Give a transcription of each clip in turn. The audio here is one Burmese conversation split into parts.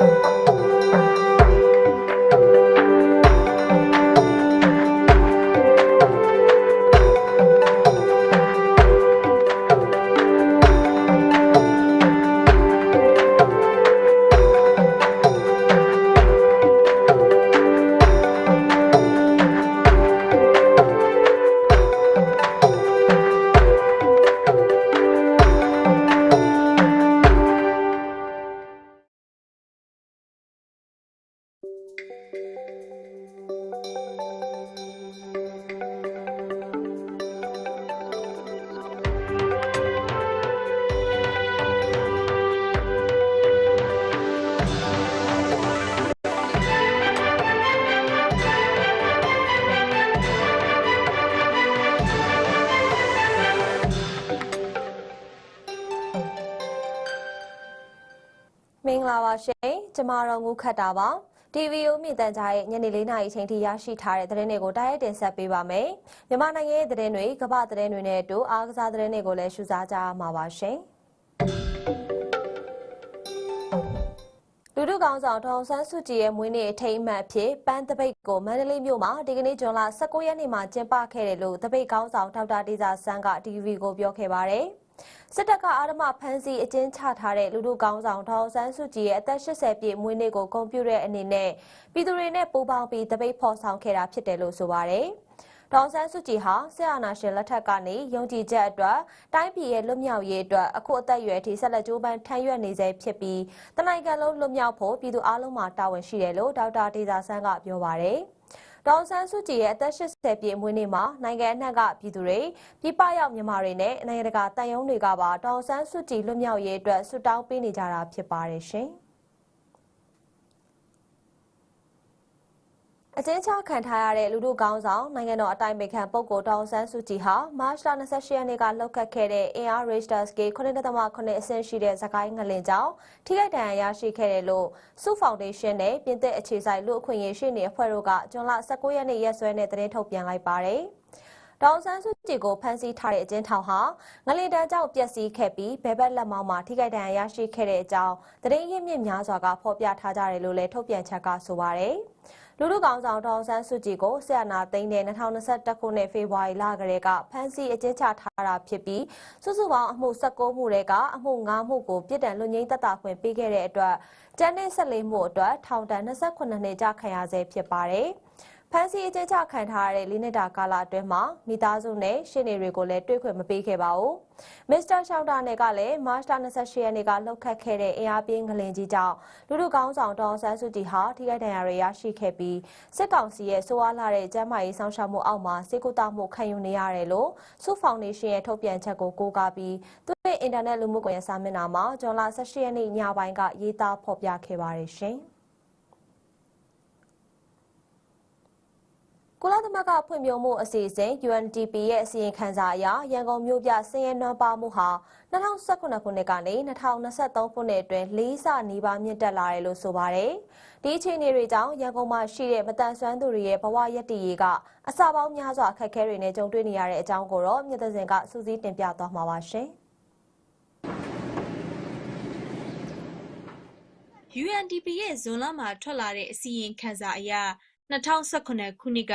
မင်္ပါရှင်ကျမတော်ငုခတ်တာပါ TVO မြင့်တန်ကြားရဲ့ညနေ၄နာရီချိန်ထိရရှိထားတဲ့သတင်းတွေကိုတိုက်ရိုက်တင်ဆက်ပေးပါမယ်မြန်မာနိုင်ငံရဲ့သတင်းတွေကမ္ဘာသတင်းတွေနဲ့အတူအားကစားသတင်းတွေကိုလည်းရှုစားကြရမှာပါရှင်လူထုကောင်ဆောင်ထောင်ဆန်းစုကြည်ရဲ့မွေးနေ့အထိမ်းအမှတ်အဖြစ်ပန်းတပိတ်ကိုမန္တလေးမြို့မှာဒီကနေ့ဇွန်လ19ရက်နေ့မှာကျင်းပခဲ့တယ်လို့တပိတ်ကောင်ဆောင်ဒေါက်တာတေဇာဆန်းက TV ကိုပြောခဲ့ပါတယ်။ စစ်တပ်ကအာဓမဖမ်းဆီးအကျဉ်းချထားတဲ့လူထုကောင်းဆောင်ထောင်ဆန်းစုကြည်ရဲ့အသက်80ပြည့်မွေးနေ့ကိုဂုဏ်ပြုတဲ့အနေနဲ့ပြည်သူတွေနဲ့ပူးပေါင်းပြီးတပိတ်ဖော်ဆောင်ခဲ့တာဖြစ်တယ်လို့ဆိုပါတယ်။ဒေါန်ဆန်းစုကြည်ဟာဆရာနာရှင်လက်ထက်ကနေယုံကြည်ချက်အတွက်တိုင်းပြည်ရဲ့လွတ်မြောက်ရေးအတွက်အခုအသက်အရွယ်ထိဆက်လက်ကြိုးပမ်းထမ်းရွက်နေစေဖြစ်ပြီးတနိုင်ငံလုံးလွတ်မြောက်ဖို့ပြည်သူအလုံးမှာတာဝန်ရှိတယ်လို့ဒေါက်တာဒေဇာဆန်းကပြောပါတယ်။ ဒေါန်ဆန်းစုကြည်ရဲ့အသက်80ပြည့်အမွေးနေ့မှာနိုင်ငံအနှံ့ကပြည်သူတွေပြည်ပရောက်မြန်မာတွေနဲ့နိုင်ငံတကာတန်ယုံတွေကပါဒေါန်ဆန်းစုကြည်လွတ်မြောက်ရေးအတွက်ဆုတောင်းပေးနေကြတာဖြစ်ပါတယ်ရှင်။ အကျဉ်းချခံထားရတဲ့လူထုကောင်းဆောင်နိုင်ငံတော်အတိုင်ပင်ခံပုဂ္ဂိုလ်ဒေါန်ဆန်းစုကြည်ဟာမတ်လ28ရက်နေ့ကလှုပ်ခတ်ခဲ့တဲ့အင်အား Richter scale 9.9အဆင့်ရှိတဲ့ဇကိုင်းငလင်ကြောင့်ထိခိုက်ဒဏ်ရာရရှိခဲ့တယ်လို့စုဖောင်ဒေးရှင်းနဲ့ပြင်သစ်အခြေစိုက်လူအခွင့်အရေးရှိနေအဖွဲ့တို့ကဇွန်လ19ရက်နေ့ရက်စွဲနဲ့သတင်းထုတ်ပြန်လိုက်ပါတယ်။ဒေါန်ဆန်းစုကြည်ကိုဖမ်းဆီးထားတဲ့အကျဉ်းထောင်ဟာငလင်တန်းကြောင့်ပျက်စီးခဲ့ပြီးဘဲဘက်လက်မောင်းမှာထိခိုက်ဒဏ်ရာရရှိခဲ့တဲ့အကြောင်းသတင်းရင်းမြစ်များစွာကဖော်ပြထားကြတယ်လို့လည်းထုတ်ပြန်ချက်ကဆိုပါတယ်။ လူလူကောင်ဆောင်ဒေါန်ဆန်းစုကြည်ကိုဆရာနာသိန်းတဲ့2021ခုနှစ်ဖေဖော်ဝါရီလကလေးကဖမ်းဆီးအကျဉ်းချထားတာဖြစ်ပြီးစုစုပေါင်းအမှု16မှုတွေကအမှု9မှုကိုပြစ်ဒဏ်လွတ်ငြိမ်းသက်သာခွင့်ပေးခဲ့တဲ့အတွက်ကျန်းတဲ့14မှုအတွက်ထောင်ဒဏ်28နှစ်ကြာခံရဆဲဖြစ်ပါတယ်။ ဖမ်းဆီးအကျဉ်းချခံထားရတဲ့လေးနှစ်တာကာလအတွင်းမှာမိသားစုနဲ့ရှင်းနေတွေကိုလည်းတွေ့ခွင့်မပေးခဲ့ပါဘူး။မစ္စတာရှောက်တာနဲ့ကလည်းမတ်လ28ရက်နေ့ကလှုပ်ခတ်ခဲ့တဲ့အင်အားပြင်းငလင်ကြီးကြောင့်လူလူကောင်းဆောင်တော်ဆန်းစုကြည်ဟာထိခိုက်ဒဏ်ရာတွေရရှိခဲ့ပြီးစစ်ကောင်စီရဲ့ဆိုးဝါးလာတဲ့ကျန်းမာရေးဆောင်ရှောက်မှုအောက်မှာစေကူတာမှုခံယူနေရတယ်လို့စုဖောင်ဒေးရှင်းရဲ့ထုတ်ပြန်ချက်ကိုကိုးကားပြီးသူ့ရဲ့အင်တာနက်လူမှုကွန်ရက်စာမျက်နှာမှာဇွန်လ18ရက်နေ့ညပိုင်းကရေးသားဖော်ပြခဲ့ပါတယ်ရှင်။ ကုလသမဂ္ဂဖွံ့ဖြိုးမှုအစီအစဉ် UNDP ရဲ့အစီရင်ခံစာအရရန်ကုန်မြို့ပြဆင်းရဲနွမ်းပါမှုဟာ2019ခုနှစ်ကနေ2023ခုနှစ်အတွင်းလေးဆနီးပါးမြင့်တက်လာတယ်လို့ဆိုပါတယ်။ဒီအခြေအနေတွေကြောင့်ရန်ကုန်မှာရှိတဲ့မတန်ဆွမ်းသူတွေရဲ့ဘဝရည်တည်ရေးကအစာပေါင်းများစွာအခက်အခဲတွေနဲ့ကြုံတွေ့နေရတဲ့အကြောင်းကိုတော့မြင့်သစင်ကစူးစီးတင်ပြသွားမှာပါရှင်။ UNDP ရဲ့ဇွန်လမှာထွက်လာတဲ့အစီရင်ခံစာအရ 2018ခုနှစ်က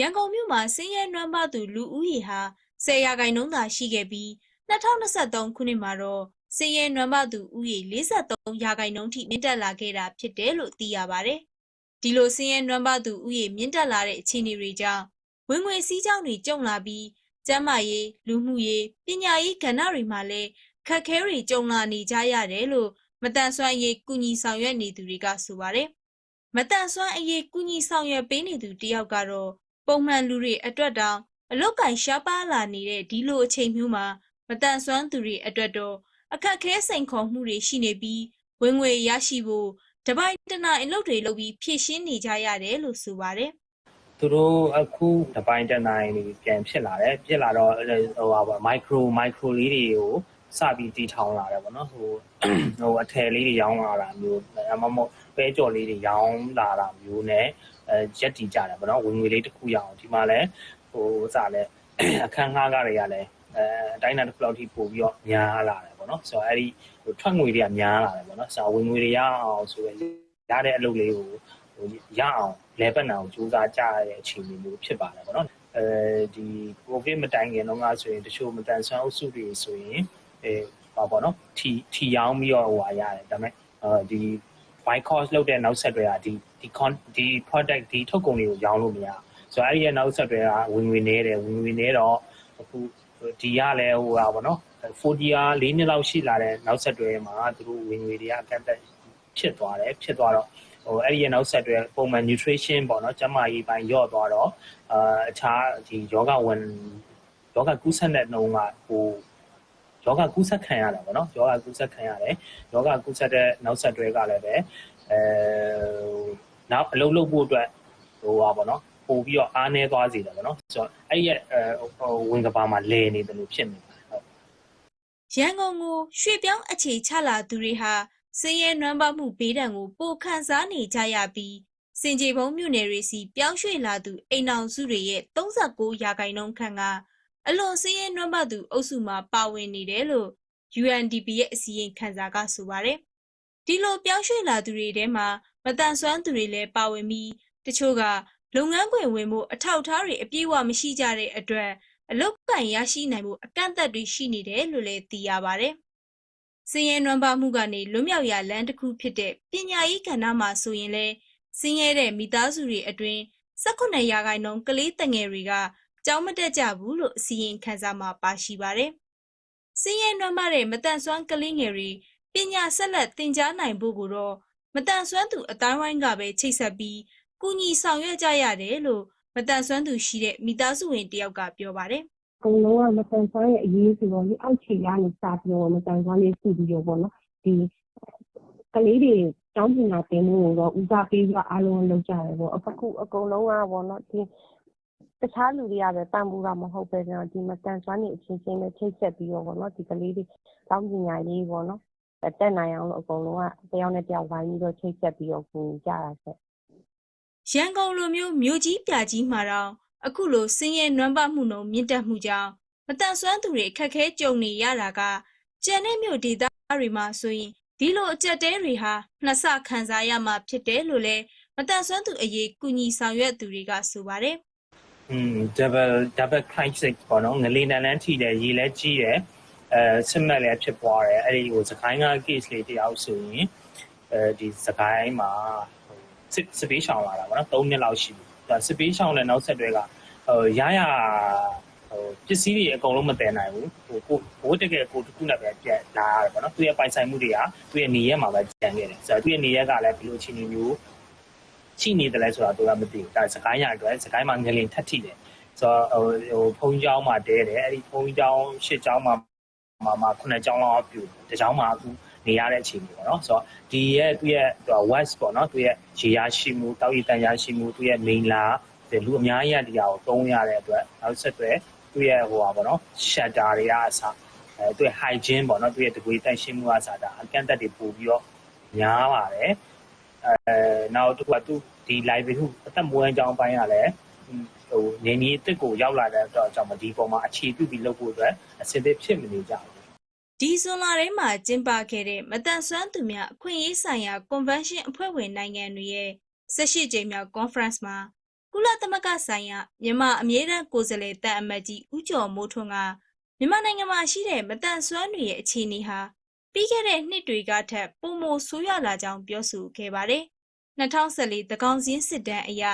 ရန်ကုန်မြို့မှာဆင်းရဲနွမ်းပါသူလူဦးရေဟာ10ရာခိုင်နှုန်းသာရှိခဲ့ပြီး2023ခုနှစ်မှာတော့ဆင်းရဲနွမ်းပါသူဦးရေ43ရာခိုင်နှုန်းထိမြင့်တက်လာခဲ့တာဖြစ်တယ်လို့သိရပါတယ်။ဒီလိုဆင်းရဲနွမ်းပါသူဦးရေမြင့်တက်လာတဲ့အခြေအနေတွေကြောင့်ဝင်ငွေစည်းကြောင်းတွေကျုံလာပြီးကျန်းမာရေးလူမှုရေးပညာရေးကဏ္ဍတွေမှာလည်းခက်ခဲတွေကြုံလာနေကြရတယ်လို့မတန်ဆွမ်းရေးကုညီဆောင်ရွက်နေသူတွေကဆိုပါတယ်။ မတန်ဆွမ်းအရေးကုညီဆောင်ရွက်ပေးနေသူတယောက်ကတော့ပုံမှန်လူတွေအတွက်တောင်အလုတ်ကင်ရှားပါလာနေတဲ့ဒီလိုအချိန်မျိုးမှာမတန်ဆွမ်းသူတွေအတွက်တော့အခက်ခဲစိန်ခေါ်မှုတွေရှိနေပြီးဝင်ငွေရရှိဖို့တပိုင်းတနာအလုပ်တွေလုပ်ပြီးဖြည့်ရှင်းနေကြရတယ်လို့ဆိုပါတယ်သူတို့အခုတပိုင်းတနိုင်တွေပြန်ဖြစ်လာတယ်ဖြစ်လာတော့ဟိုပါမိုက်ခရိုမိုက်ခရိုလေးတွေကိုစပြီးတီထောင်လာတယ်ပေါ့နော်ဟိုဟိုအထည်လေးတွေရောင်းလာတာမျိုးအမမ ပဲကြော်လေးတွေရောင်းလာတာမျိုးနဲ့အဲရက်တီကြတယ်ပေါ့နော်ဝင်ငွေလေးတစ်ခုရအောင်ဒီမှာလည်းဟိုစလည်းအခန်းငှားကားတွေကလည်းအဲအတိုင်းအတာတစ်ခုလောက်ထိပို့ပြီးတော့များလာတယ်ပေါ့နော်ဆိုတော့အဲ့ဒီဟိုထွက်ငွေတွေကများလာတယ်ပေါ့နော်ဆိုတော့ဝင်ငွေတွေရအောင်ဆိုရင်ရတဲ့အလုပ်လေးကိုဟိုရအောင်လဲပတ်နာအောင်စူးစမ်းကြရတဲ့အခြေအနေမျိုးဖြစ်ပါတယ်ပေါ့နော်အဲဒီကိုဗစ်မတိုင်ခင်တော့ငါဆိုရင်တချို့မတန်ဆွမ်းအုပ်စုတွေဆိုရင်အဲပါပေါ့နော်ထီထီရောင်းပြီးတော့ဟိုဟာရတယ်ဒါပေမဲ့အဲဒီ white cost လုပ်တဲ့နောက်ဆက်တွေကဒီဒီ con ဒီ product ဒီထုတ်ကုန်တွေကိုရောင်းလို့မရဘူးဆိုတော့အဲ့ဒီရဲ့နောက်ဆက်တွေကဝင်ငွေနေတယ်ဝင်ငွေနေတော့အခုဒီရလဲဟိုဟာပေါ့နော် 4D က၄နှစ်လောက်ရှိလာတဲ့နောက်ဆက်တွေမှာသူတို့ဝင်ငွေတွေကအကန့်အသတ်ဖြစ်သွားတယ်ဖြစ်သွားတော့ဟိုအဲ့ဒီရဲ့နောက်ဆက်တွေပုံမှန် nutrition ပေါ့နော်ကျန်းမာရေးပိုင်းရော့သွားတော့အာအခြားဒီယောဂဝင်ယောဂကူးဆက်တဲ့နှုံးကဟို ယောဂကူးဆက်ခံရတာပေါ့နော်ယောဂကူးဆက်ခံရတယ်ယောဂကူးဆက်တဲ့နောက်ဆက်တွေကလည်းပဲအဲနောက်အလုပ်လုပ်ဖို့အတွက်ဟိုပါပေါ့နော်ပို့ပြီးတော့အားနည်းသွားစေတယ်ပေါ့နော်ဆိုတော့အဲ့ဒီရဲ့ဟိုဝင်ကဘာမှာလဲနေတယ်လို့ဖြစ်နေပါတယ်ဟုတ်ရန်ကုန်ကိုရွှေ့ပြောင်းအခြေချလာသူတွေဟာစင်းရဲနွမ်းပါမှုဘေးဒဏ်ကိုပိုခံစားနေကြရပြီးစင်ကြေဘုံမြို့နယ်တွေစီပြောင်းရွှေ့လာသူအိမ်အောင်စုတွေရဲ့39ရာခိုင်နှုန်းခန့်က အလွန်စင်းရဲနွမ်းပါသူအုပ်စုမှာပါဝင်နေတယ်လို့ UNDP ရဲ့အစည်းအဝေးခန်းစာကဆိုပါတယ်။ဒီလိုပြောင်းရွှေ့လာသူတွေထဲမှာမတန်ဆွမ်းသူတွေလည်းပါဝင်ပြီးတချို့ကလုပ်ငန်းခွင်ဝင်မှုအထောက်အထားတွေအပြည့်အဝမရှိကြတဲ့အတွက်အလုတ်ကန်ရရှိနိုင်မှုအကန့်အသတ်တွေရှိနေတယ်လို့လည်းသိရပါတယ်။စင်ရဲနွမ်းပါမှုကနေလွတ်မြောက်ရာလမ်းတစ်ခုဖြစ်တဲ့ပညာရေးကဏ္ဍမှာဆိုရင်လည်းစင်ရဲတဲ့မိသားစုတွေအတွင်း18ရာခိုင်နှုန်းကလေးတငယ်တွေက ကြောင်းမတက်ကြဘူးလို့အစီရင်ခံစာမှာပါရှိပါတယ်။စင်ရဲနွမ်းပါတဲ့မတန်ဆွမ်းကလေးငယ်တွေပညာဆက်လက်သင်ကြားနိုင်ဖို့ကိုတော့မတန်ဆွမ်းသူအတိုင်းဝိုင်းကပဲချိတ်ဆက်ပြီးကုညီဆောင်ရွက်ကြရတယ်လို့မတန်ဆွမ်းသူရှိတဲ့မိသားစုဝင်တယောက်ကပြောပါတယ်အကုန်လုံးကမတန်ဆွမ်းရဲ့အရေးဆိုတော့ဒီအောက်ခြေကနေစပြီးတော့မတန်ဆွမ်းလေးရှိပြီးတော့ပေါ့နော်ဒီကလေးတွေကျောင်းပညာသင်မှုကိုတော့ဦးစားပေးပြီးတော့အားလုံးလုပ်ကြတယ်ပေါ့အခုအကုန်လုံးကပေါ့နော်ဒီ တခြားလူတွေကပဲပံ့ပိုးတာမဟုတ်ပဲကျွန်တော်ဒီမတန်ဆွမ်းနေအချင်းချင်းနဲ့ချိတ်ဆက်ပြီးတော့ပေါ့နော်ဒီကလေးတွေကျောင်းပညာရေးပေါ့နော်တက်နိုင်အောင်လို့အကုန်လုံးကတယောက်နဲ့တယောက်ဝိုင်းပြီးတော့ချိတ်ဆက်ပြီးတော့ကူညီကြတာဆက်ရန်ကုန်လိုမျိုးမြို့ကြီးပြကြီးမှာတော့အခုလိုစင်းရဲနွမ်းပမှုနှုံမြင့်တက်မှုကြောင့်မတန်ဆွမ်းသူတွေအခက်အခဲကြုံနေရတာကကျန်တဲ့မြို့ဒေသတွေမှာဆိုရင်ဒီလိုအကြက်တဲတွေဟာနှစ်ဆခံစားရမှာဖြစ်တယ်လို့လည်းမတန်ဆွမ်းသူအရေးကုညီဆောင်ရွက်သူတွေကဆိုပါတယ်อืม double double crisis ပေါ့နော်ငလေးနန်းလန်းထိတယ်ရေလဲကြီးတယ်အဲစစ်မှတ်လည်းဖြစ်ပွားတယ်အဲ့ဒီဟိုစကိုင်းက case လေးတယောက်ဆိုရင်အဲဒီစကိုင်းမှာဟိုစစ်စစ်ပေးရှောင်လာတာပေါ့နော်3နှစ်လောက်ရှိပြီဒါစစ်ပေးရှောင်တဲ့နောက်ဆက်တွဲကဟိုရရဟိုပစ္စည်းတွေအကုန်လုံးမတည်နိုင်ဘူးဟိုကိုဘိုးတကယ်ကိုတစ်ခုနဲ့ပဲပြက်လာရတယ်ပေါ့နော်သူရဲ့ပိုင်ဆိုင်မှုတွေကသူရဲ့နေရက်မှာပဲကျန်ခဲ့တယ်ဆိုတော့သူရဲ့နေရက်ကလည်းဒီလိုချင်းမျိုး ရှိနေတယ်လဲဆိုတာတို့ကမသိဘူးဒါစကိုင်းရအတွက်စကိုင်းမှာငလင်ထက်ထိတယ်ဆိုတော့ဟိုဘုံကျောင်းမှာတဲတယ်အဲ့ဒီဘုံကျောင်းရှစ်ကျောင်းမှာမှာမှာခုနှစ်ကျောင်းလောက်ပြူတကျောင်းမှာအခုနေရတဲ့အခြေအနေပေါ့နော်ဆိုတော့ဒီရဲ့သူ့ရဲ့ west ပေါ့နော်သူ့ရဲ့ရေရရှိမှုတောက်ရီတန်ရရှိမှုသူ့ရဲ့ main လာလူအများကြီးကဒီဟာကိုသုံးရတဲ့အတွက်နောက်ဆက်တွဲသူ့ရဲ့ဟိုဟာပေါ့နော် shutter တွေကအစားအဲသူ့ရဲ့ hygiene ပေါ့နော်သူ့ရဲ့တကွေတန့်ရှင်းမှုအစားဒါအကန့်အသတ်တွေပို့ပြီးတော့များပါတယ်အဲနောက်တစ်ခုကသူ့ ဒီ library ဟုအသက်မွေးကြောင်းပိုင်းကလည်းဟိုနေနေအစ်စ်ကိုရောက်လာတဲ့အတွက်ကြောင့်ဒီပုံမှာအခြေပြုပြီးလုပ်ဖို့အတွက်အစစ်အသစ်ဖြစ်မနေကြဘူးဒီဇွန်လထဲမှာကျင်းပခဲ့တဲ့မတန်ဆွမ်းသူများအခွင့်အရေးဆိုင်ရာ Convention အဖွဲ့ဝင်နိုင်ငံတွေရဲ့18ကြိမ်မြောက် Conference မှာကုလသမဂ္ဂဆိုင်ရာမြန်မာအမြဲတမ်းကိုယ်စားလှယ်တပ်အမတ်ကြီးဦးကျော်မိုးထွန်းကမြန်မာနိုင်ငံမှာရှိတဲ့မတန်ဆွမ်းတွေရဲ့အခြေအနေဟာပြီးခဲ့တဲ့နှစ်တွေကထက်ပိုမိုဆိုးရွားလာကြောင်းပြောဆိုခဲ့ပါတယ်။ 2014သကောင်စင်းစစ်တမ်းအရ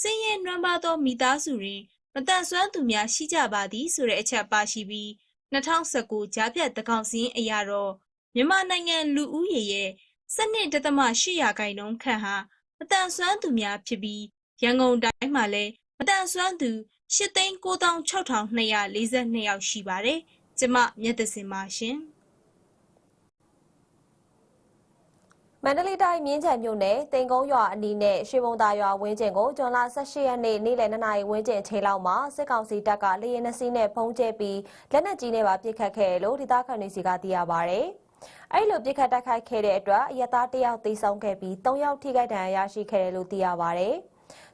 စင်းရဲနွမ်းပါသောမိသားစုတွင်မတန်ဆွမ်းသူများရှိကြပါသည်ဆိုတဲ့အချက်ပါရှိပြီး2019ကြားဖြတ်သကောင်စင်းအရာတော့မြန်မာနိုင်ငံလူဦးရေရဲ့12.8ရာခိုင်နှုန်းခန့်ဟာမတန်ဆွမ်းသူများဖြစ်ပြီးရန်ကုန်တိုင်းမှာလည်းမတန်ဆွမ်းသူ8,96,242ယောက်ရှိပါတယ်။ကျမမြတ်သစင်ပါရှင် မန္တလေးတိုင်းမြင်းချံမြို့နယ်တင်ကုန်းရွာအနီးနဲ့ရွှေဘုံသာရွာဝင်းကျင်ကိုဇွန်လ18ရက်နေ့နေ့လယ်2နာရီဝန်းကျင်အချိန်လောက်မှာစစ်ကောင်စီတပ်ကလေရင်နှစီးနဲ့ဖုံးကျဲပြီးလက်နက်ကြီးနဲ့ပါပစ်ခတ်ခဲ့တယ်လို့ဒေသခံတွေစီကသိရပါဗျ။အဲ့လိုပစ်ခတ်တိုက်ခိုက်ခဲ့တဲ့အတွက်အရသား1ယောက်သေဆုံးခဲ့ပြီး3ယောက်ထိခိုက်ဒဏ်ရာရရှိခဲ့တယ်လို့သိရပါဗျ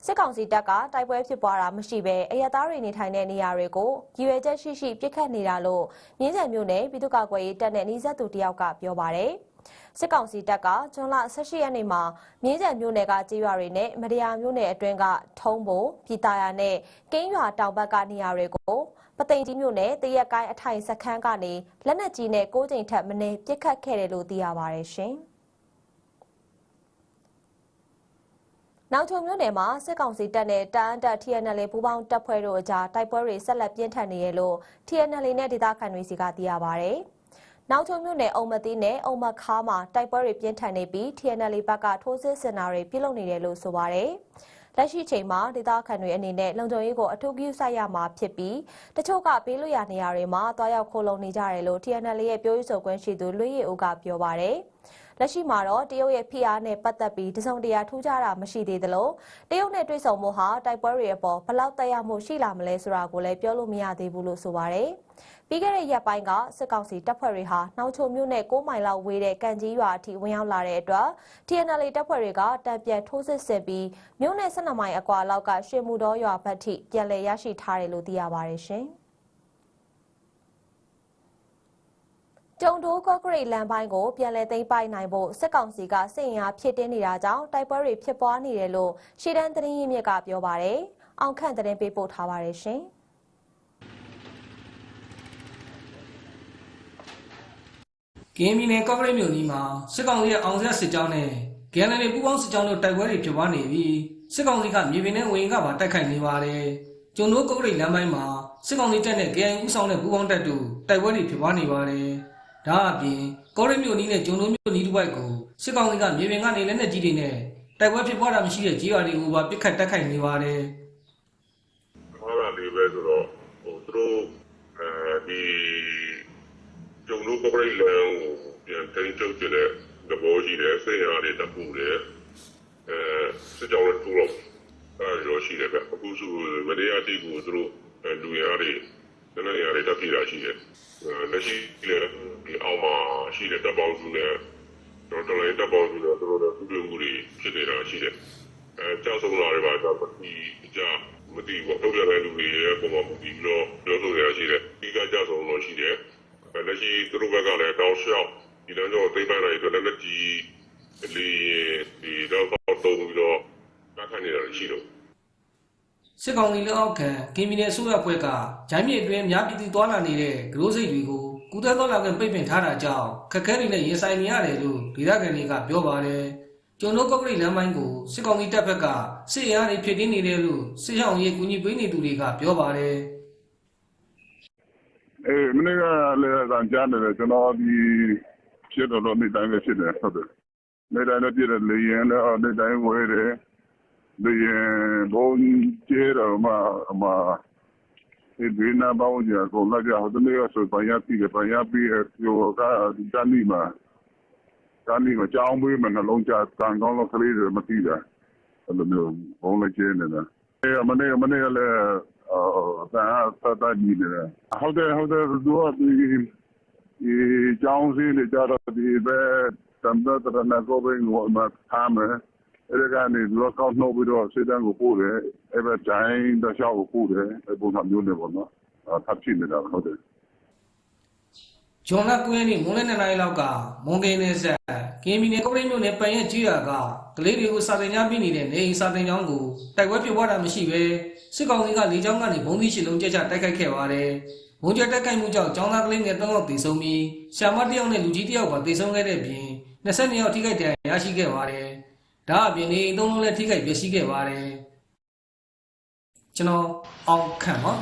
စစ်ကောင်စီတပ်ကတိုက်ပွဲဖြစ်ပွားတာမရှိဘဲအရသားတွေနေထိုင်တဲ့နေရာတွေကိုရည်ရွယ်ချက်ရှိရှိပစ်ခတ်နေတာလို့မြင်းဆန်မြို့နယ်ပြည်သူ့ကာကွယ်ရေးတပ်နဲ့နှိစက်သူတယောက်ကပြောပါတယ်။ စစ်ကောင်စီတပ်ကဇွန်လ18ရက်နေ့မှာမြင်းဆန်မြို့နယ်ကကြေးရွာတွေနဲ့မရယာမြို့နယ်အတွင်းကထုံးဘိုပြည်သားရနဲ့ကင်းရွာတောင်ဘက်ကနေရာတွေကိုပသိမ်ကြီးမြို့နယ်တရက်ကိုင်းအထိုင်စခန်းကနေလက်နက်ကြီးနဲ့6ကြိမ်ထက်မနည်းပစ်ခတ်ခဲ့တယ်လို့သိရပါတယ်ရှင်။နောက်ချုံမြို့နယ်မှာစစ်ကောင်စီတပ်နဲ့တအန်းတပ် TNL ပူးပေါင်းတပ်ဖွဲ့တို့အကြားတိုက်ပွဲတွေဆက်လက်ပြင်းထန်နေရလို့ TNL နဲ့ဒေသခံတွေစီကသိရပါဗျ။ နောက်ချုံမြို့နယ်အုံမသိနဲ့အုံမခါမှာတိုက်ပွဲတွေပြင်းထန်နေပြီး TNL ဘက်ကထိုးစစ်ဆင်တာတွေပြုလုပ်နေတယ်လို့ဆိုပါဗျ။လက်ရှိချိန်မှာဒေသခံတွေအနေနဲ့လုံခြုံရေးကိုအထူးပြုဆိုင်ရမှာဖြစ်ပြီးတချို့ကဘေးလွတ်ရာနေရာတွေမှာတွားရောက်ခိုးလုံနေကြတယ်လို့ TNL ရဲ့ပြောရေးဆိုခွင့်ရှိသူလွေးရီအိုကပြောပါဗျ။လက်ရှိမှာတော့တရုတ်ရဲ့ဖိအားနဲ့ပတ်သက်ပြီးတစုံတရာထူးခြားတာမရှိသေးသလိုတရုတ်နဲ့တွေ့ဆုံမှုဟာတိုက်ပွဲတွေအပေါ်ဘယ်လောက်တက်ရောက်မှုရှိလာမလဲဆိုတာကိုလည်းပြောလို့မရသေးဘူးလို့ဆိုပါရယ်ပြီးခဲ့တဲ့ရက်ပိုင်းကစစ်ကောင်စီတပ်ဖွဲ့တွေဟာနောက်ချုံမြို့နယ်6မိုင်လောက်ဝေးတဲ့ကံကြီးရွာအထိဝင်ရောက်လာတဲ့အတွက် TNL တပ်ဖွဲ့တွေကတံပြန်ထိုးစစ်ဆင်ပြီးမြို့နယ်12မိုင်အကွာလောက်ကရွှေမူတော်ရွာဘက်ထိပြန်လည်ရရှိထားတယ်လို့သိရပါတယ်ရှင်။ ကျုံတိုးကော့ဂရိတ်လမ်းပိုင်းကိုပြန်လည်သိမ်းပိုက်နိုင်ဖို့စစ်ကောင်စီကစစ်ရင်အားဖြစ်တင်းနေတာကြောင့်တိုက်ပွဲတွေဖြစ်ပွားနေတယ်လို့ရှေ့တန်းသတင်းရင်းမြစ်ကပြောပါရယ်။အောင်ခန့်သတင်းပေးပို့ထားပါတယ်ရှင်။ကင်းပြည်နယ်ကော့ကရိတ်မြို့နီးမှာစစ်ကောင်စီရဲ့အောင်ဆက်စစ်ကြောင်းနဲ့ဂန်လန်တွေပူးပေါင်းစစ်ကြောင်းတို့တိုက်ပွဲတွေဖြစ်ပွားနေပြီးစစ်ကောင်စီကမြေပြင်နဲ့ဝင်ကပါတိုက်ခိုက်နေပါတယ်။ကျုံတို့ကော့ကရိတ်လမ်းပိုင်းမှာစစ်ကောင်စီတပ်နဲ့ GN ဦးဆောင်တဲ့ပူးပေါင်းတပ်တို့တိုက်ပွဲတွေဖြစ်ပွားနေပါတယ်။ ဒါအပြင်ကော့ကရိတ်မြို့နီးနဲ့ကျုံတို့မြို့နီးတစ်ဝိုက်ကိုစစ်ကောင်စီကမြေပြင်ကနေလက်နက်ကြီးတွေနဲ့တိုက်ပွဲဖြစ်ပွားတာမရှိတဲ့ကြေးရွာတွေကိုပါပစ်ခတ်တိုက်ခိုက်နေပါတယ်။ဟောတာလေးပဲဆိုတော့ဟိုသူတို့အဲဒီကျုံတို့ကပရိလန်ကိုပြန်တင်ထုတ်ကြတဲ့သဘောရှိတယ်ဆေးရတွေတပူတယ်အဲစစ်ကြောင်းနဲ့တူတော့အဲရောရှိတယ်ဗျအခုဆိုမတရားတိကိုသူတို့လူရတွေ နည်းနည်းရတွေတက်ပြတာရှိတယ်လက်ရှိလေဒီအောင်မှာရှိတဲ့တပ်ပေါင်းစုနဲ့တော့တော်လည်းတပ်ပေါင်းစုနဲ့သူတို့တို့ပြုမှုတွေဖြစ်နေတာရှိတယ်အဲကြောက်ဆုံးလာတွေပါတော့ဒီကြောက်မသိဘူးထုတ်ပြတဲ့လူတွေရဲ့ပုံမှန်ပြီးတော့ပြောဆိုရရှိတယ်ဒီကကြောက်ဆုံးလို့ရှိတယ်လက်ရှိသူတို့ဘက်ကလည်းတောင်းလျှောက်ဒီတော့တော့သိပ္ပံတွေအတွက်လည်းကြီးလေးဒီတော့တော့တုံးပြီးတော့နားခံနေတာရှိတော့ စစ်ကောင်စီလက်အောက်ခံကင်းမီနယ်ဆိုရဖွဲ့ကဂျိုင်းမြေအတွင်းများပြည်သူသွားလာနေတဲ့ဂရိုးစိတ်တွေကိုကုသသောလာကပိတ်ပင်ထားတာကြောင့်ခက်ခဲတွေနဲ့ရင်ဆိုင်နေရတယ်လို့ဒေသခံတွေကပြောပါတယ်။ကျွန်တော်ကော့ကရိတ်လမ်းပိုင်းကိုစစ်ကောင်စီတပ်ဘက်ကစစ်ရန်တွေဖြစ်တင်းနေတယ်လို့စစ်ဆောင်ရေးကူညီပေးနေသူတွေကပြောပါတယ်။အေးမနေ့ကလည်းအကြမ်းတယ်ကျွန်တော်ဒီဖြစ်တော့တော့နေ့တိုင်းပဲဖြစ်တယ်ဟုတ်တယ်နေ့တိုင်းလည်းပြည့်တယ်လေရင်လည်းနေ့တိုင်းဝဲတယ် လေရင်ဘုံကျဲတော့မှအမဒီဒီနာဘောင်းကြီးကိုလာကြဟိုတနေ့ကဆိုပညာပြီးတယ်ပညာပြီးပြောကဒီတန်းနီမှာတန်းနီမှာကြောင်းပေးမနှလုံးကြတန်ကောင်းလို့ကလေးတွေမသိတာအဲ့လိုမျိုးဘုံလည်းကျဲနေတာအေးမနေ့မနေ့ကလည်းအတန်းသတ်တတ်ကြီးတယ်ဟုတ်တယ်ဟုတ်တယ်သူကဒီဒီကြောင်းစင်းတွေကြတော့ဒီပဲတမ်တော့တရနာကိုဘင်းကိုမထားမယ် အဲ့ဒါကနေလောကောက်နှုတ်ပြီးတော့စေတန်းကိုပို့တယ်အဲ့ဘက်တိုင်းတစ်လျှောက်ကိုပို့တယ်အဲ့ပုံစံမျိုးနဲ့ပေါ့နော်အထပ်ဖြစ်နေတာဟုတ်တယ်ဂျွန်လကွင်းနေမွန်းလနေ့နိုင်လောက်ကမွန်ကင်းနေဆက်ကင်းမီနယ်ကော့ကရိတ်မြို့နယ်ပန်ရဲ့ကြီးရွာကကလေးတွေကိုစာတင်ကြပြီးနေတဲ့နေအိမ်စာတင်ကျောင်းကိုတိုက်ပွဲဖြစ်ပွားတာမရှိဘဲစစ်ကောင်စီကလေကြောင်းကနေဘုံသီးရှစ်လုံးကြက်ချတိုက်ခိုက်ခဲ့ပါတယ်။ဘုံကျတိုက်ခိုက်မှုကြောင့်ကျောင်းသားကလေးငယ်၃ယောက်သေဆုံးပြီးဆရာမတစ်ယောက်နဲ့လူကြီးတစ်ယောက်ပါသေဆုံးခဲ့တဲ့ပြင်22ယောက်ထိခိုက်ဒဏ်ရာရရှိခဲ့ပါတယ်။ ဒါအပြင်နေအိမ်သုံးလုံးလည်းထိခိုက်ပျက်စီးခဲ့ပါတယ်။ကျွန်တော်အောင်ခန့်ပါ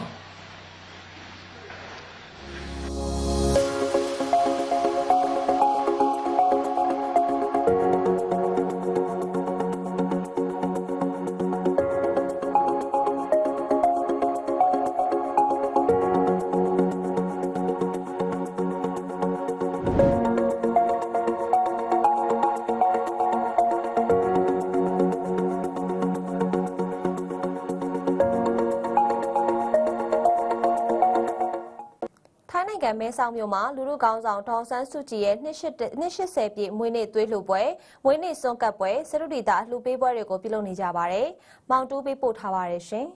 င်ငံမဲဆောက်မြို့မှာလူလူကောင်းဆောင်ဒေါ်ဆန်းစုကြည်ရဲ့နှစ်80ပြည့်မွေးနေ့သွေးလှူပွဲမွေးနေ့စွန့်ကပ်ပွဲစရုဒီတာလှူပေးပွဲတွေကိုပြုလုပ်နေကြပါတယ်။မောင်တူးပေးပို့ထားပါတယ်ရှင်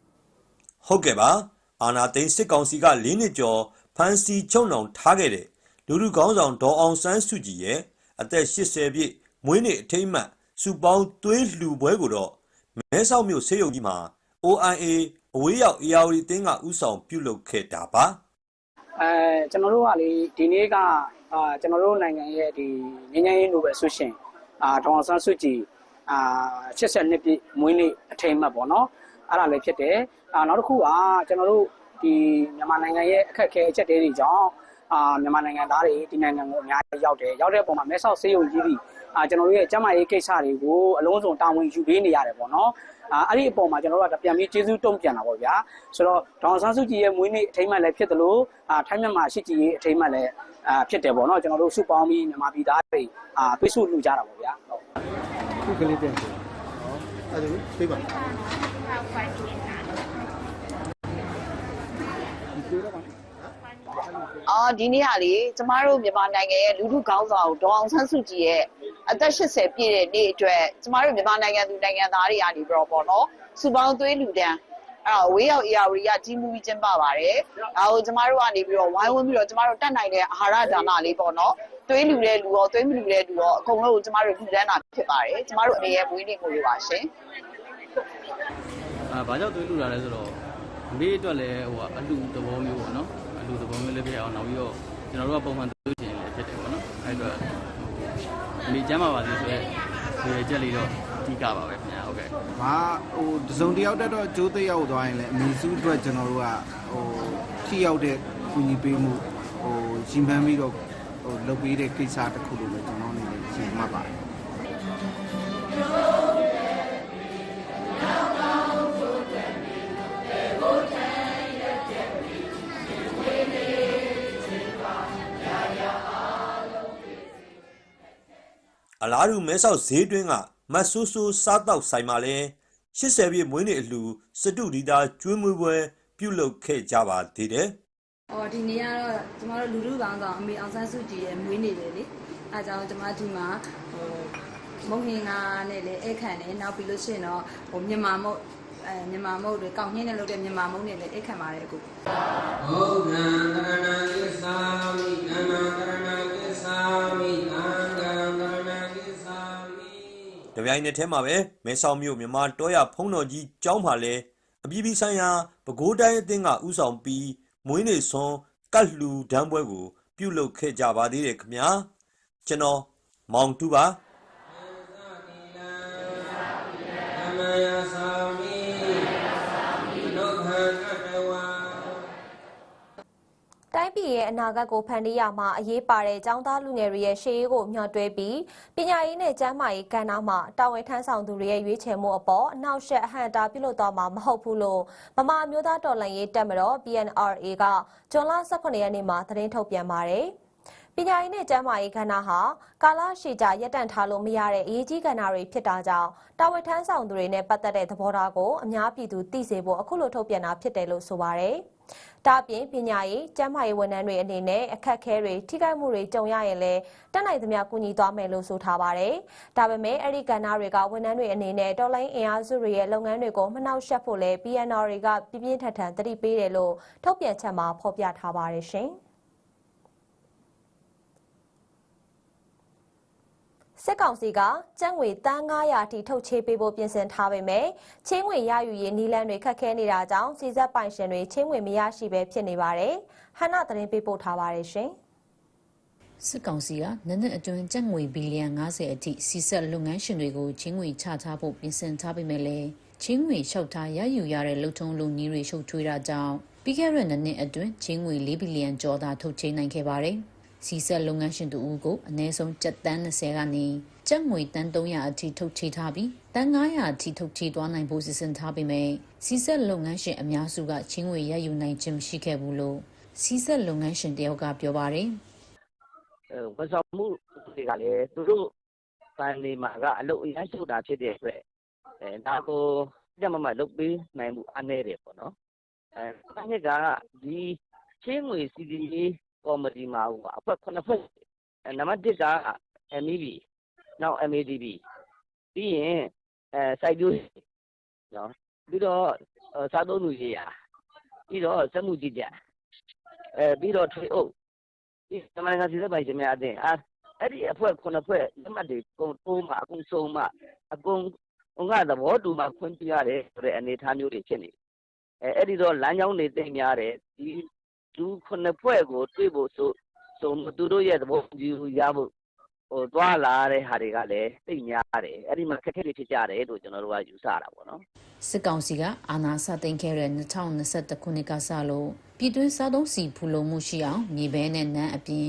။ဟုတ်ကဲ့ပါအာနာသိန်းစစ်ကောင်စီက၄နှစ်ကျော်ဖမ်းဆီးချုပ်နှောင်ထားခဲ့တဲ့လူလူကောင်းဆောင်ဒေါ်အောင်ဆန်းစုကြည်ရဲ့အသက်80ပြည့်မွေးနေ့အထိမ်းအမှတ်စုပေါင်းသွေးလှူပွဲကိုတော့မဲဆောက်မြို့ဆေးရုံကြီးမှာ OIA အဝေးရောက် AR အသင်းကဥဆောင်ပြုလုပ်ခဲ့တာပါ အဲကျွန်တော်တို့ကလေဒီနေ့ကအာကျွန်တော်တို့နိုင်ငံရဲ့ဒီငញ្ញရင်နိုဘယ်ဆုရှင်အာဒေါအောင်ဆန်းစုကြည်အာ82ပြည့်မွေးနေ့အထိမ်းအမှတ်ပေါ့နော်အဲ့ဒါလည်းဖြစ်တယ်အာနောက်တစ်ခုကကျွန်တော်တို့ဒီမြန်မာနိုင်ငံရဲ့အခက်အခဲအချက်တွေကြောင့်အာမြန်မာနိုင်ငံသားတွေဒီနိုင်ငံကိုအများကြီးရောက်တယ်ရောက်တဲ့ပုံမှာမဲဆောက်ဆေးရုံကြီးကြီးအာကျွန်တော်တို့ရဲ့ကျန်းမာရေးကိစ္စတွေကိုအလုံးစုံတာဝန်ယူပေးနေရတယ်ပေါ့နော် အာအဲ့ဒီအပေါ်မှာကျွန်တော်တို့ကပြန်ပြီးကျေးဇူးတုံ့ပြန်တာပေါ့ဗျာဆိုတော့ဒေါအောင်ဆန်းစုကြည်ရဲ့မွေးနေ့အထိမ်းအမှတ်လည်းဖြစ်တယ်လို့အာထိုင်းမြန်မာရှိကြည်ရေးအထိမ်းအမှတ်လည်းအာဖြစ်တယ်ပေါ့နော်ကျွန်တော်တို့စုပေါင်းပြီးမြန်မာပြည်သားတွေအာပိတ်ဆို့လူကြတာပေါ့ဗျာဟုတ်ခုကလေးတဲ့ဟောအဲ့ဒါကိုပြေးပါ အော်ဒီနေ့ကလေကျမတို့မြန်မာနိုင်ငံရဲ့လူထုခေါင်းဆောင်ဒေါအောင်ဆန်းစုကြည်ရဲ့အသက်80ပြည့်တဲ့နေ့အတွက်ကျမတို့မြန်မာနိုင်ငံသူနိုင်ငံသားတွေကနေပြီးတော့ပေါ့နော်စူပေါင်းသွေးလူတန်းအဲ့တော့ဝေးရောက် AR ကကြီးမှုပြီးကျင်းပပါတယ်။ဒါကိုကျမတို့ကနေပြီးတော့ဝိုင်းဝန်းပြီးတော့ကျမတို့တတ်နိုင်တဲ့အာဟာရဒါနလေးပေါ့နော်။သွေးလူတဲ့လူရောသွေးမလူတဲ့လူရောအကုန်လုံးကိုကျမတို့လူတန်းတာဖြစ်ပါတယ်။ကျမတို့အနေနဲ့မွေးနေ့ကိုလိုပါရှင်။အာဘာကြောင့်သွေးလူတာလဲဆိုတော့မေးအတွက်လည်းဟိုကအလူသဘောမျိုးပေါ့နော်အ လူသဘောမျိုးလည်းဖြစ်အောင်နောက်ပြီးတော့ကျွန်တော်တို့ကပုံမှန်သွေးချင်လည်းဖြစ်တယ်ပေါ့နော်အဲ့အတွက်ဟိုမေးချမ်းပါပါစေဆိုရဲဆိုရဲချက်လေးတော့အဓိကပါပဲခင်ဗျာဟုတ်ကဲ့ငါဟိုတစုံတစ်ယောက်တက်တော့ကျိုးသိရောက်သွားရင်လည်းအမေစုအတွက်ကျွန်တော်တို့ကဟိုထိရောက်တဲ့ကူညီပေးမှုဟိုရှင်ပန်းပြီးတော့ဟိုလုပ်ပေးတဲ့ကိစ္စတစ်ခုလို့ပဲကျွန်တော်အနေနဲ့ရှင်းမှတ်ပါတယ် အလားတူမဲဆောက်ဈေးတွင်းကမတ်ဆိုးဆိုးစားတောက်ဆိုင်မှာလည်း80ပြည့်မွေးနေ့အလှစတုဒီတာကျွေးမွေးပွဲပြုလုပ်ခဲ့ကြပါသေးတယ်။အော်ဒီနေ့ကတော့ကျမတို့လူလူကောင်းဆောင်အမေအောင်ဆန်းစုကြည်ရဲ့မွေးနေ့လေလေ။အဲဒါကြောင့်ကျမဒီမှာဟိုမုံဟင်ကားနဲ့လည်းအခန့်တယ်နောက်ပြီးလို့ရှိရင်တော့ဟိုမြန်မာမုတ်အဲမြန်မာမုတ်တွေကောက်ညင်းနဲ့လုပ်တဲ့မြန်မာမုတ်နဲ့လည်းအခန့်ပါတယ်အခုဘုဒ္ဓံကရဏံကိသာမိဓမ္မံကရဏံကိသာမိသံဃံကရဏံကိသာမိ တပြိုင်နက်တည်းမှာပဲမဲဆောက်မြို့မြန်မာတောရဖုံးတော်ကြီးကျောင်းမှာလည်းအပြည်ပြည်ဆိုင်ရာပဲခူးတိုင်းအသင်းကဥဆောင်ပြီးမွေးနေ့ဆွန်ကတ်လှူဒန်းပွဲကို ပြုလုပ်ခဲ့ကြပါသေးတယ်ခင်ဗျာကျွန်တော်မောင်တူပါ တိုင်းပြည်ရဲ့အနာဂတ်ကိုဖန်တီးရမှာအရေးပါတဲ့ចောင်းသားလူငယ်တွေရဲ့ရှေးရေးကိုမျှော်တွဲပြီးပညာရေးနဲ့ကျန်းမာရေးကဏ္ဍမှာတာဝန်ထမ်းဆောင်သူတွေရဲ့ရွေးချယ်မှုအပေါ်အနောက်ရှက်အဟန့်တာပြုလုပ်သွားမှာမဟုတ်ဘူးလို့မမအမျိုးသားတော်လှန်ရေးတပ်မတော် PNRA ကဇွန်လ18ရက်နေ့မှာသတင်းထုတ်ပြန်ပါတယ်ပညာရေးနဲ့ကျန်းမာရေးကဏ္ဍဟာကာလရှည်ကြာရပ်တန့်ထားလို့မရတဲ့အရေးကြီးကဏ္ဍတွေဖြစ်တာကြောင့်တာဝန်ထမ်းဆောင်သူတွေနဲ့ပတ်သက်တဲ့သဘောထားကိုအများပြည်သူသိစေဖို့အခုလိုထုတ်ပြန်တာဖြစ်တယ်လို့ဆိုပါတယ်။ ဒါ့အပြင်ပညာရေးကျန်းမာရေးဝန်ထမ်းတွေအနေနဲ့အခက်အခဲတွေထိခိုက်မှုတွေကြုံရရင်လည်းတက်နိုင်သမျှကူညီသွားမယ်လို့ဆိုထားပါတယ်။ဒါပေမဲ့အဲ့ဒီကဏ္ဍတွေကဝန်ထမ်းတွေအနေနဲ့တော်လိုင်းအင်အားစုတွေရဲ့လုပ်ငန်းတွေကိုမနှောက်ယှက်ဖို့လည်း PNR တွေကပြင်းပြင်းထန်ထန်သတိပေးတယ်လို့ထုတ်ပြန်ချက်မှာဖော်ပြထားပါတယ်ရှင်။ စစ်ကောင်စီကကျန်းငွေတန်း900အထိထုတ်ချေးပေးဖို့ပြင်ဆင်ထားပေမဲ့ချင်းငွေရယူရေးနီလန်းတွေခက်ခဲနေတာကြောင့်စီဆက်ပိုင်ရှင်တွေချင်းငွေမရရှိပဲဖြစ်နေပါတယ်။ဟန်နာသတင်းပေးပို့ထားပါတယ်ရှင်။စစ်ကောင်စီကနနစ်အတွင်းကျပ်ငွေဘီလီယံ90အထိစီဆက်လုပ်ငန်းရှင်တွေကိုချင်းငွေချထားဖို့ပြင်ဆင်ထားပေမဲ့လည်းချင်းငွေလျှောက်ထားရယူရတဲ့လုံထုံလုံနည်းတွေရှုပ်ထွေးတာကြောင့်ပြီးခဲ့တဲ့နနစ်အတွင်းချင်းငွေ4ဘီလီယံကျော်သာထုတ်ချေးနိုင်ခဲ့ပါတယ်။ စီဆက်လုပ်ငန်းရှင်တို့ဦးကိုအနည်းဆုံးကျပ်တန်း20ကနေကျပ်ငွေတန်း300အထိထုတ်ချေးထားပြီးတန်း900အထိထုတ်ချေးသွားနိုင်ဖို့စီစဉ်ထားပေမဲ့စီဆက်လုပ်ငန်းရှင်အများစုကချင်းငွေရယူနိုင်ခြင်းမရှိခဲ့ဘူးလို့စီဆက်လုပ်ငန်းရှင်တယောက်ကပြောပါတယ်ဝန်ဆောင်မှုတွေကလည်းသူတို့ဘန်နေမှာကအလုပ်အရမ်းရှုပ်တာဖြစ်တဲ့အတွက်အဲဒါကိုကြက်မမလုပ်ပေးနိုင်မှုအနေတယ်ပေါ့နော်အဲတစ်ခါကဒီချချင်းငွေစီဒီရေး ကော်မတီမှာဟိုအဖွဲ့ခုနှစ်ဖွဲ့အဲနံပါတ်1က MEB နောက် MADB ပြီးရင်အဲစိုက်ပျိုးရေးနော်ပြီးတော့အဲစားသုံးသူရေးရာပြီးတော့စက်မှုကြီးကြအဲပြီးတော့ထွေအုပ်ဒီတမန်ကစီသက်ပိုင်ရှင်များအတင်းအာအဲ့ဒီအဖွဲ့ခုနှစ်ဖွဲ့လက်မှတ်တွေကုန်တိုးမှအကုန်စုံမှအကုန်ဟိုကသဘောတူမှခွင့်ပြုရတယ်ဆိုတဲ့အနေအထားမျိုးတွေဖြစ်နေတယ်အဲအဲ့ဒီတော့လမ်းကြောင်းတွေတိတ်များတယ်ဒီ လူခုနှစ်ဖွဲ့ကိုတွေ့ဖို့ဆိုဆိုသူတို့ရဲ့သဘောတူရဖို့ဟိုသွားလာတဲ့ဟာတွေကလည်းတိတ်များတယ်အဲ့ဒီမှာခက်ခဲတွေဖြစ်ကြတယ်လို့ကျွန်တော်တို့ကယူဆတာပေါ့နော်စစ်ကောင်စီကအာဏာစတင်ခဲ့တဲ့2021ခုနှစ်ကစလို့ပြည်တွင်းစားသုံးစီဖူလုံမှုရှိအောင်မြေဘဲနဲ့နန်းအပြင်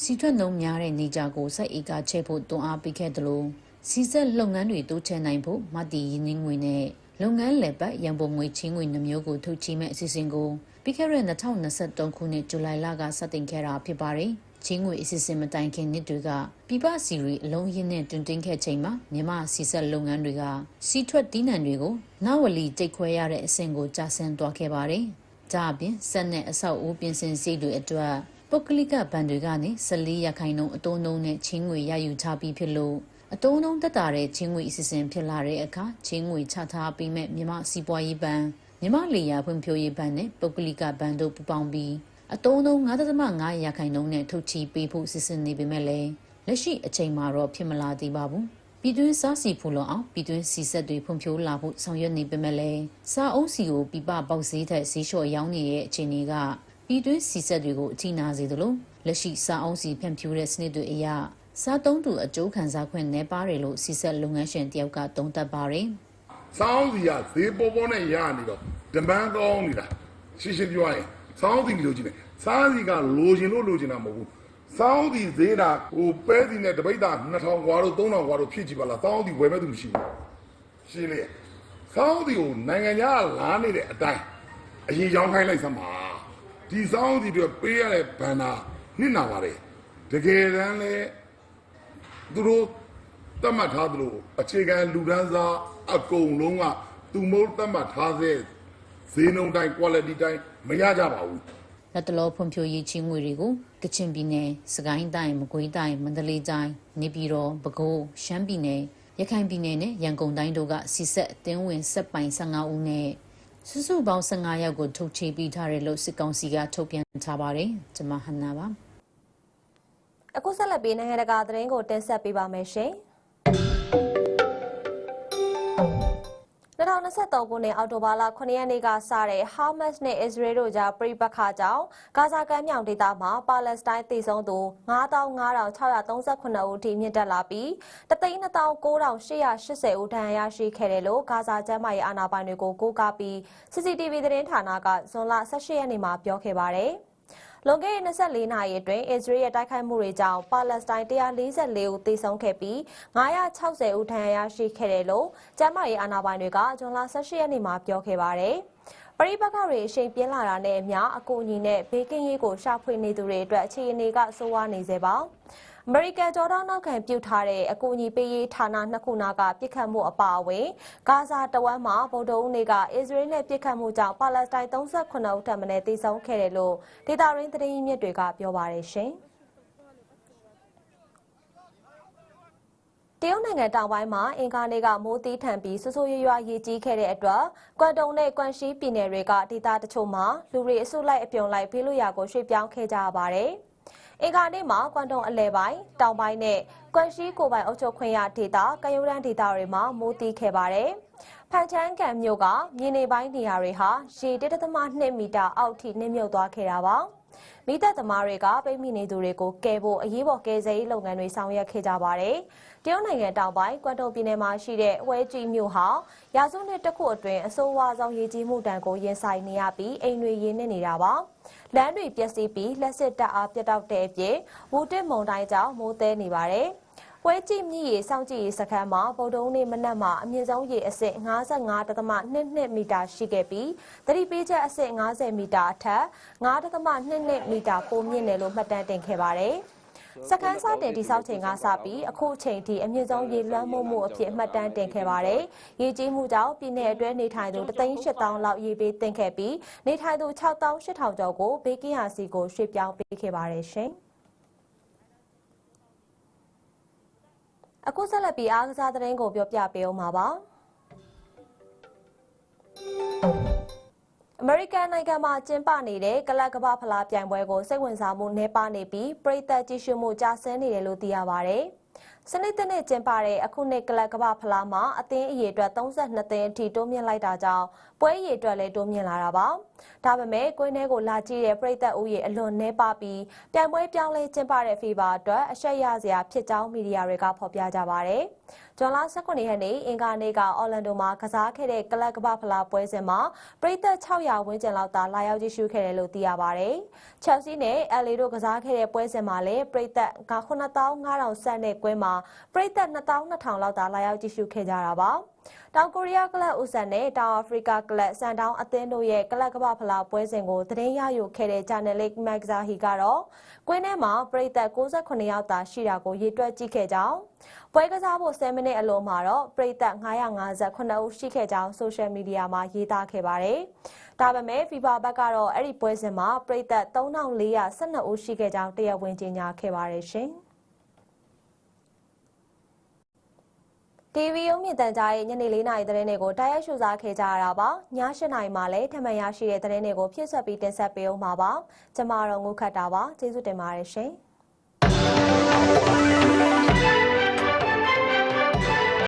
စီထွက်နှုံများတဲ့နေကြကိုစိုက်ဧကချဲ့ဖို့တွန်းအားပေးခဲ့တယ်လို့စီဆက်လုပ်ငန်းတွေတိုးချဲ့နိုင်ဖို့မတည်ရင်းနှီးငွေနဲ့လုပ်ငန်းလည်ပတ်ရန်ပုံငွေချင်းငွေနှမျိုးကိုထုတ်ချေမဲ့အစီအစဉ်ကို ပြီးခဲ့တဲ့2023ခုနှစ်ဇူလိုင်လကစတင်ခဲ့တာဖြစ်ပါတယ်။ချင်းငွေအစီအစဉ်မတိုင်ခင်နှစ်တွေကပြပစီရီအလုံးရင်းနဲ့တွင်တင်ခဲ့ချိန်မှာမြန်မာစီဆက်လုပ်ငန်းတွေကစီထွက်တီးနှံတွေကိုနဝလီတိတ်ခွဲရတဲ့အဆင့်ကိုကြာဆင်းသွားခဲ့ပါတယ်။ဒါအပြင်စက်နဲ့အဆောက်အဦပြင်ဆင်စည်းတွေအတွက်ပုဂ္ဂလိကဘဏ်တွေကနေ14ရာခိုင်နှုန်းအတိုးနှုန်းနဲ့ချင်းငွေရယူချပြီးဖြစ်လို့အတိုးနှုန်းတက်တာတဲ့ချင်းငွေအစီအစဉ်ဖြစ်လာတဲ့အခါချင်းငွေချထားပြီးမဲ့မြန်မာစီးပွားရေးဘဏ် မြန်မာလေယာဖွံ့ဖြိုးရေးဘဏ်နဲ့ပုဂ္ဂလိကဘဏ်တို့ပူးပေါင်းပြီးအတိုးနှုန်း9.5ရာခိုင်နှုန်းနဲ့ထုတ်ချပေးဖို့စီစဉ်နေပေမဲ့လည်းလက်ရှိအချိန်မှာတော့ဖြစ်မလာသေးပါဘူး။ပြည်တွင်းစားစီဖူလုံအောင်ပြည်တွင်းစီဆက်တွေဖွံ့ဖြိုးလာဖို့ဆောင်ရွက်နေပေမဲ့လည်းစားအုပ်စီကိုပြပပေါက်ဈေးထက်ဈေးလျှော့ရောင်းနေတဲ့အခြေအနေကပြည်တွင်းစီဆက်တွေကိုအထိနာစေသလိုလက်ရှိစားအုပ်စီဖြန့်ဖြူးတဲ့စနစ်တွေအရစားသုံးသူအကျိုးခံစားခွင့်နှဲပါတယ်လို့စီဆက်လုပ်ငန်းရှင်တယောက်ကသုံးသပ်ပါတယ်။ စောင်းစီကဈေးပေါ်ပေါ်နဲ့ရနေတော့ဒမန်းကောင်းနေတာရှင်းရှင်းပြောရရင်စောင်းစီလိုချင်တယ်စားစီကလိုချင်လို့လိုချင်တာမဟုတ်ဘူးစောင်းစီဈေးတာဟိုပဲစီနဲ့တပိတ်တာ2000กว่าတို့3000กว่าတို့ဖြစ်ကြည့်ပါလားစောင်းစီဝယ်မဲ့သူမရှိဘူးရှင်းလေစောင်းစီကိုနိုင်ငံခြားလာနေတဲ့အတိုင်းအရင်ရောင်းခိုင်းလိုက်စမ်းပါဒီစောင်းစီတွေပေးရတဲ့ဘန်နာနှစ်နာပါတယ်တကယ်တမ်းလဲသူတို့တတ်မှတ်ထားသလိုအခြေခံလူဒန်းစား အကုန်လုံးကသူမိုးတတ်မှတ်ထားတဲ့ဈေးနှုန်းတိုင်း quality တိုင်းမရကြပါဘူးလက်တလောဖွံ့ဖြိုးရေးချင်းငွေတွေကိုကချင်ပြည်နယ်စကိုင်းတိုင်းမကွေးတိုင်းမန္တလေးတိုင်းနေပြည်တော်ပဲခူးရှမ်းပြည်နယ်ရခိုင်ပြည်နယ်နဲ့ရန်ကုန်တိုင်းတို့ကစီဆက်အတင်းဝင်ဆက်ပိုင်15ဦးနဲ့စုစုပေါင်း15ယောက်ကိုထုတ်ချေပြီးထားတယ်လို့စစ်ကောင်စီကထုတ်ပြန်ထားပါတယ်ကျွန်မဟန်နာပါအခုဆက်လက်ပြီးနိုင်ငံတကာသတင်းကိုတင်ဆက်ပေးပါမယ်ရှင်။ 2023ခုနှစ်အောက်တိုဘာလ9ရက်နေ့ကစတဲ့ Hamas နဲ့ Israel တို့ကြားပြိပခါကြောင့်ဂါဇာကမ်းမြောင်ဒေသမှာပါလက်စတိုင်းတည်ဆုံသူ95,638ဦးထိမြင့်တက်လာပြီး129,880ဦးဒဏ်ရာရရှိခဲ့တယ်လို့ဂါဇာကျန်းမာရေးအာဏာပိုင်တွေကိုကိုးကားပြီး CCTV သတင်းဌာနကဇွန်လ18ရက်နေ့မှာပြောခဲ့ပါတယ်။ လွန်ခဲ့တဲ့24နာရီအတွင်းအစ္စရေးရဲ့တိုက်ခိုက်မှုတွေကြောင့်ပါလက်စတိုင်း144ဦးသေဆုံးခဲ့ပြီး960ဦးဒဏ်ရာရရှိခဲ့တယ်လို့ကျန်းမာရေးအာဏာပိုင်တွေကဇွန်လ18ရက်နေ့မှာပြောခဲ့ပါတယ်။ပရိပက္ခတွေအရှိန်ပြင်းလာတာနဲ့အမျှအကူအညီနဲ့ဘေးကင်းရေးကိုရှာဖွေနေသူတွေအတွက်အခြေအနေကဆိုးဝါးနေစေပါ။ အမေရိကန်ကြော်တော့နောက်ခံပြုထားတဲ့အကူအညီပေးရေးဌာနနှစ်ခုနာကပြစ်ခတ်မှုအပါအဝင်ဂါဇာတဝမ်းမှာဗုဒ္ဓဦးနေ့ကအစ္စရေးနဲ့ပြစ်ခတ်မှုကြောင့်ပါလက်စတိုင်း38ဦးထပ်မံတေဆုံးခဲ့တယ်လို့ဒေတာရင်းသတင်းရင်းမြစ်တွေကပြောပါတယ်ရှင်။တရုတ်နိုင်ငံတောင်ပိုင်းမှာအင်ကာနေကမိုးတီးထန်ပြီးဆူဆူရွရွရေကြီးခဲ့တဲ့အတွက်ကွမ်တုံနဲ့ကွမ်ရှီပြည်နယ်တွေကဒေသတချို့မှာလူတွေအစုလိုက်အပြုံလိုက်ဘေးလွတ်ရာကိုရွှေ့ပြောင်းခဲ့ကြရပါတယ်။ အင်္ဂါနေ့မှာကွမ်တုံအလဲပိုင်းတောင်ပိုင်းနဲ့ကွမ်ရှီကိုပိုင်အုပ်ချုပ်ခွင့်ရဒေသကယုဒန်ဒေသတွေမှာမိုးတီးခဲ့ပါတယ်။ဖန်ချန်းကန်မြို့ကမြေနေပိုင်းနေရာတွေဟာရေ1.2မီတာအောက်ထိနှိမ့်မြုပ်သွားခဲ့တာပါ။ မိသက်သမားတွေကပိတ်မိနေသူတွေကိုကယ်ဖို့အရေးပေါ်ကယ်ဆယ်ရေးလုပ်ငန်းတွေဆောင်ရွက်ခဲ့ကြပါတယ်။တရုတ်နိုင်ငံတောင်ပိုင်းကွမ်တုံပြည်နယ်မှာရှိတဲ့ဝဲကြီးမြို့ဟာရာစုနှစ်တစ်ခုအတွင်းအဆိုးဝါးဆုံးရေကြီးမှုတန်ကိုရင်ဆိုင်နေရပြီးအိမ်တွေရင်းနေနေတာပါ။လမ်းတွေပျက်စီးပြီးလက်စစ်တပ်အားပြတ်တောက်တဲ့အပြင်ဝူတစ်မုန်တိုင်းကြောင့်မိုးသဲနေပါတယ်။ ပွဲကြည့်မြည်ရေစောင့်ကြည့်ရေးစခန်းမှာဗုဒ္ဓဦးနေ့မနက်မှာအမြင့်ဆုံးရေအဆင့်55.22မီတာရှိခဲ့ပြီးသတိပေးချက်အဆင့်50မီတာအထက်9.22မီတာပိုမြင့်တယ်လို့မှတ်တမ်းတင်ခဲ့ပါတယ်။စကန်စတင်တိစောက်ချိန်ကစပြီးအခုချိန်ထိအမြင့်ဆုံးရေလွှမ်းမိုးမှုအဖြစ်မှတ်တမ်းတင်ခဲ့ပါတယ်။ရေကြီးမှုကြောင့်ပြည်내အတွင်းနေထိုင်သူ3,800လောက်ရေပေးတင်ခဲ့ပြီးနေထိုင်သူ6,800ကျော်ကိုဘေးကင်းရာစီကိုရွှေ့ပြောင်းပေးခဲ့ပါတယ်ရှင်။ အခုဆက်လက်ပြီးအားကစားသတင်းကိုပြောပြပေးအောင်ပါပါ။အမေရိကန်နိုင်ငံမှာကျင်းပနေတဲ့ကလပ်ကမ္ဘာဖလားပြိုင်ပွဲကိုစိတ်ဝင်စားမှုနှဲပါနေပြီးပြည်သက်ကြည့်ရှုမှုကျဆင်းနေတယ်လို့သိရပါဗျ။ စနေတနေ့ကျင်းပတဲ့အခုနှစ်ကလပ်ကမ္ဘာဖလားမှာအသင်းအရေအတွက်32သင်းအထိတိုးမြင့်လိုက်တာကြောင့်ပွဲအရေအတွက်လည်းတိုးမြင့်လာတာပါ။ဒါပေမဲ့ကွင်းထဲကိုလာကြည့်တဲ့ပြည်သက်ဦးရေအလွန်နှဲပါပြီးပြိုင်ပွဲပြောင်းလဲကျင်းပတဲ့ FIBA အတွက်အရှက်ရစရာဖြစ်ကြောင်းမီဒီယာတွေကဖော်ပြကြပါတယ်။ဂျွန်လာ19ရက်နေ့အင်္ဂါနေ့ကအော်လန်ဒိုမှာကစားခဲ့တဲ့ကလပ်ကမ္ဘာဖလားပွဲစဉ်မှာပြည်သက်600ဝန်းကျင်လောက်သာလာရောက်ကြည့်ရှုခဲ့တယ်လို့သိရပါတယ်။ချက်ဆီနဲ့အယ်လီတို့ကစားခဲ့တဲ့ပွဲစဉ်မှာလည်းပြည်သက်9500ဆန့်တဲ့ကွင်းမှာပြည်သက်2200လောက်သာလာရောက်ကြည့်ရှုခဲ့ကြတာပါ။ တောင်ကိုရီးယားကလပ်ဦးဆန်နဲ့တောင်အာဖရိကကလပ်စန်တောင်းအသင်းတို့ရဲ့ကလပ်ကမ္ဘာဖလားပွဲစဉ်ကိုသတင်းရယူခဲ့တဲ့ Channel Mike Magzahi ကတော့ကွင်းထဲမှာပြည်သက်68ယောက်သာရှိတာကိုရေတွက်ကြည့်ခဲ့ကြောင်းပွဲကစားဖို့10မိနစ်အလိုမှာတော့ပြည်သက်958ဦးရှိခဲ့ကြောင်းဆိုရှယ်မီဒီယာမှာရေးသားခဲ့ပါတယ်။ဒါပေမဲ့ FIFA ဘက်ကတော့အဲ့ဒီပွဲစဉ်မှာပြည်သက်3412ဦးရှိခဲ့ကြောင်းတရားဝင်ကြေညာခဲ့ပါတယ်ရှင်။ TV ရုံးမြင့်တန်ကြားရဲ့ညနေ၄နာရီသတင်းတွေကိုတိုက်ရိုက်ရှုစားခဲ့ကြရတာပါည၈နာရီမှာလည်းထမန်ရရှိတဲ့သတင်းတွေကိုဖြည့်ဆွက်ပြီးတင်ဆက်ပေးအောင်ပါပါကျမတို့ငုခတ်တာပါကျေးဇူးတင်ပါတယ်ရှင်